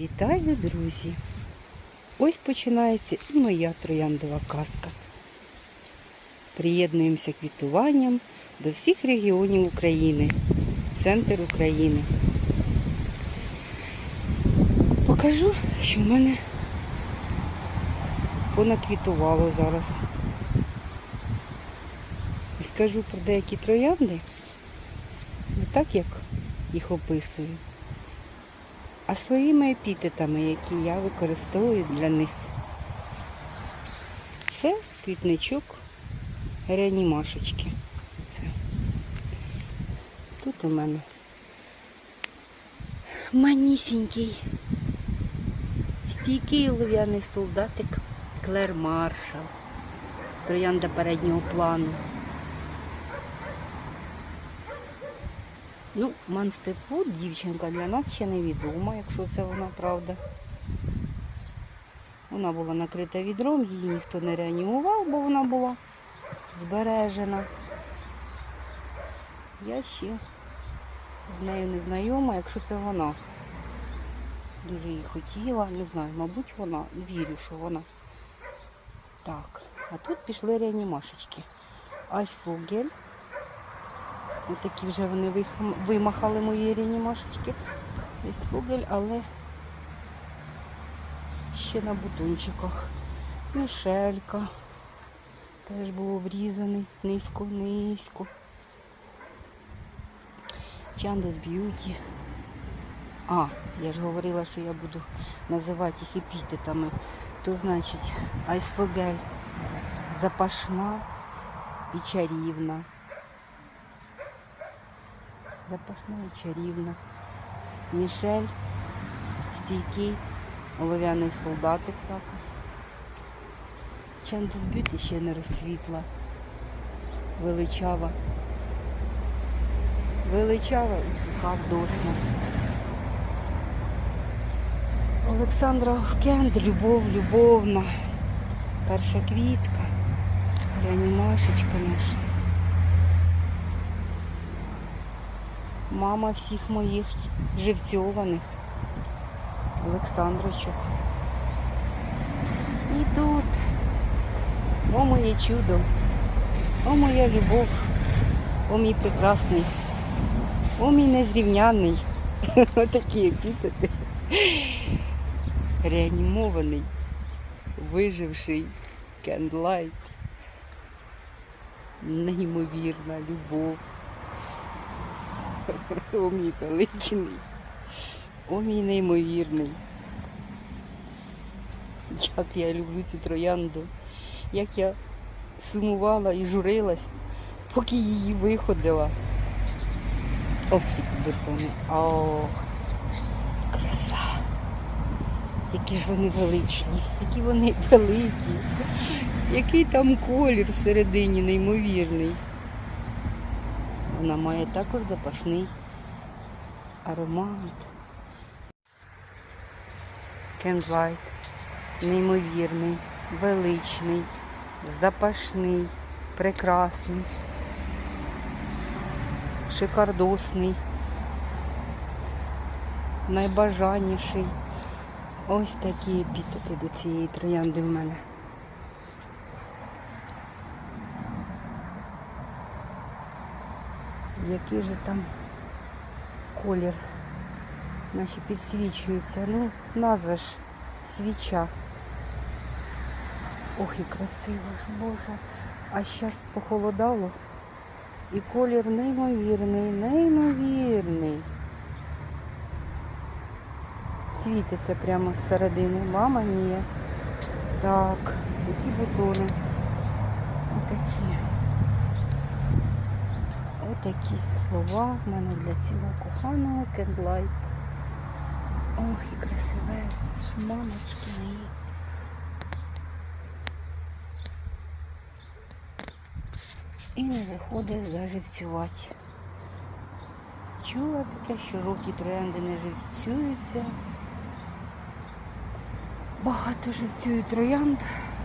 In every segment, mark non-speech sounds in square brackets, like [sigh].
Вітаю, друзі! Ось починається і моя трояндова казка. Приєднуємося квітуванням до всіх регіонів України, центр України. Покажу, що в мене понаквітувало зараз. Скажу про деякі троянди, не так, як їх описую а своїми епітетами, які я використовую для них. Це квітничок реанімашечки. Це. Тут у мене манісінький, стійкий олов'яний солдатик Клер Маршал, троянда переднього плану. Ну, Манстетвуд, дівчинка для нас ще невідома, якщо це вона правда. Вона була накрита відром, її ніхто не реанімував, бо вона була збережена. Я ще з нею не знайома, якщо це вона. Дуже її хотіла, не знаю, мабуть, вона, вірю, що вона. Так, а тут пішли реанімашечки. Айсфугель. Такі вже вони вимахали мої. Ось фугель, але ще на бутончиках. Мішелька. Теж був обрізаний низько, низько. Чандос Б'юті. А, я ж говорила, що я буду називати їх епітетами. То значить Айсфогель запашна і чарівна. Запашна і чарівна. Мішель, стійкий, олов'яний солдатик також. Чандес Бюті ще не розсвітла. Величава. Величава і суха вдосна. Олександра Овкенд, любов, любовна. Перша квітка. Реанімашечка наша. Мама всіх моїх живцьованих. Олександрочок. І тут. О моє чудо. О моя любов. О мій прекрасний. О мій незрівняний. [laughs] Отакі епітети. Реанімований, виживший кендлайт. Неймовірна любов. [laughs] О мій величний. О мій неймовірний. Як я люблю цю троянду. Як я сумувала і журилась, поки її виходила. Ох, ці бетони. О, краса. Які ж вони величні, які вони [laughs] великі. Який там колір всередині неймовірний. Вона має також запашний аромат. Кендлайт. Неймовірний, величний, запашний, прекрасний, шикардосний, найбажаніший. Ось такі епітети до цієї троянди в мене. Який же там колір наші підсвічуються. Ну, назва ж свіча. Ох, і красиво ж, Боже. А зараз похолодало. І колір неймовірний, неймовірний. Світиться прямо з середини. Мама ні. Так, які бутони. Отакі. Отакі слова в мене для цього коханого кендлайт. Ох, і красивезна ж мамочки мої. І не виходить заживцювати. Чула таке, що жовті троянди не живцюються. Багато живцюють троянд,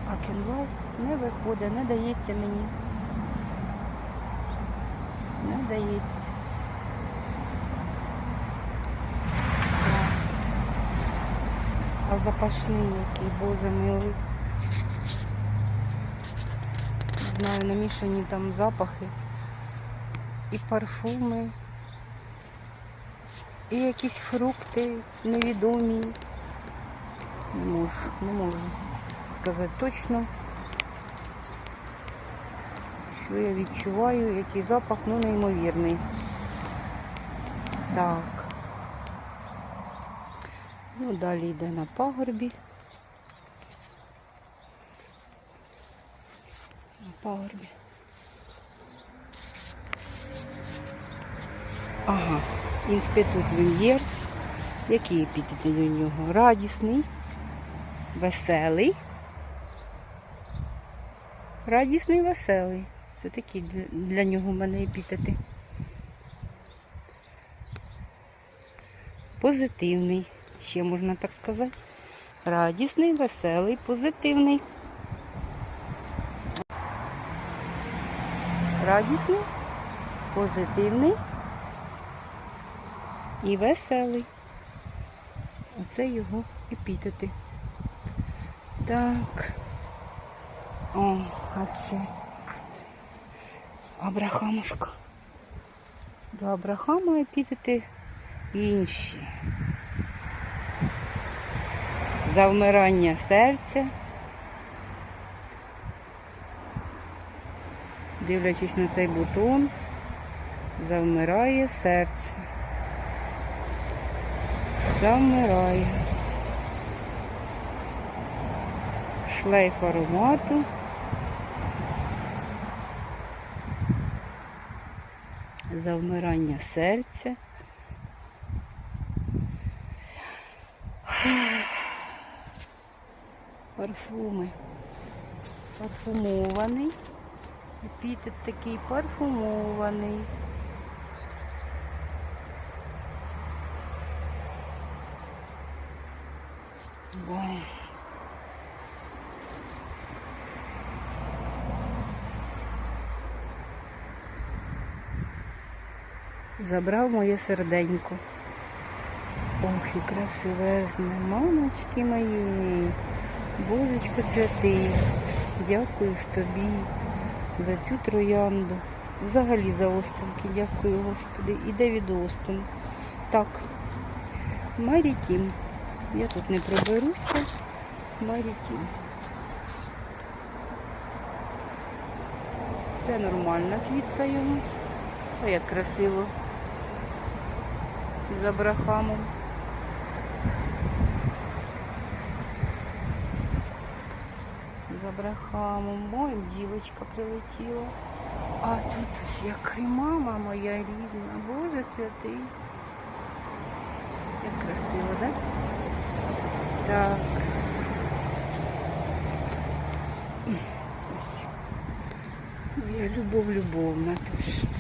а кенлайт не виходить, не дається мені. Не дається. А запашний який, боже милий. Знаю, намішані там запахи. І парфуми, і якісь фрукти невідомі. Не можу, не можу сказати точно, що я відчуваю, який запах, ну неймовірний. Так. Ну, далі йде на пагорбі. На пагорбі. Ага, інститут Люм'єр. Які епітети до нього? Радісний, веселий. Радісний, веселий. Це такі для, нього в мене епітети. Позитивний, ще можна так сказати. Радісний, веселий, позитивний. Радісний, позитивний і веселий. Оце його епітети. Так. О, а це Абрахамушка. До Абрахама епітети інші. Завмирання серця. Дивлячись на цей бутон, завмирає серце. Завмирає. Шлейф аромату. Завмирання серця. Парфуми. Парфумований. Епітет такий парфумований. Забрав моє серденько. Ох, і красивезне, мамочки мої, Божечко святий, дякую ж тобі за цю троянду. Взагалі за Остинки, дякую, Господи. І Девід Остин. Так, Марітім. Я тут не проберуся. Марітім. Це нормальна квітка йому. О, як красиво. З Абрахамом. З Абрахамом. Ой, дівочка прилетіла. А тут ось яка і мама моя рідна. Боже святий. Як красиво, да? Так. Ось. Моя любов любовна теж.